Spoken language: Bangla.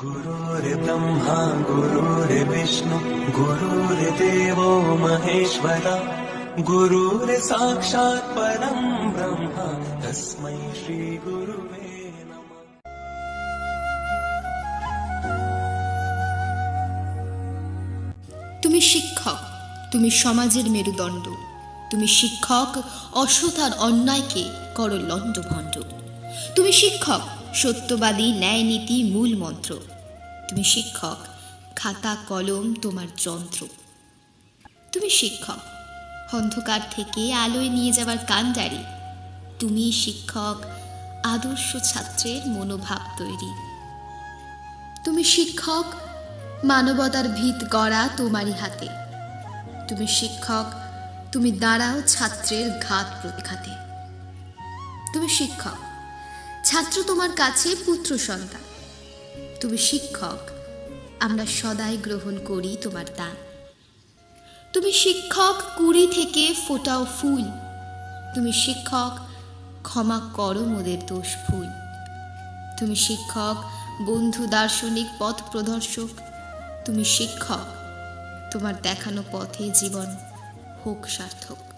गुरुर्ब्रह्मा गुरुर्विष्णु गुरुर्देवो महेश्वरा गुरुर्साक्षात् परम् ब्रह्म तस्मै श्रीगुरुवे नमः তুমি শিক্ষক তুমি সমাজের মেরুদণ্ড তুমি শিক্ষক অসৎ আর অন্যায়কে করো লণ্ডভণ্ড তুমি শিক্ষক সত্যবাদী ন্যায় নীতি মূল মন্ত্র। তুমি শিক্ষক, খাতা, কলম তোমার যন্ত্র। তুমি শিক্ষক, অন্ধকার থেকে আলোয় নিয়ে যাওয়ার কাণ্ডারি তুমি শিক্ষক, আদর্শ ছাত্রের মনোভাব তৈরি। তুমি শিক্ষক, মানবতার ভিত গড়া তোমারই হাতে। তুমি শিক্ষক, তুমি দাঁড়াও ছাত্রের ঘাত প্রতিঘাতে। তুমি শিক্ষক ছাত্র তোমার কাছে পুত্র সন্তান। তুমি শিক্ষক, আমরা সদাই গ্রহণ করি তোমার দান। তুমি শিক্ষক, কুড়ি থেকে ফোটাও ফুল। তুমি শিক্ষক, ক্ষমা করো মোদের দোষ ভুল। তুমি শিক্ষক, বন্ধু দার্শনিক, পথ প্রদর্শক। তুমি শিক্ষক, তোমার দেখানো পথে জীবন হোক সার্থক।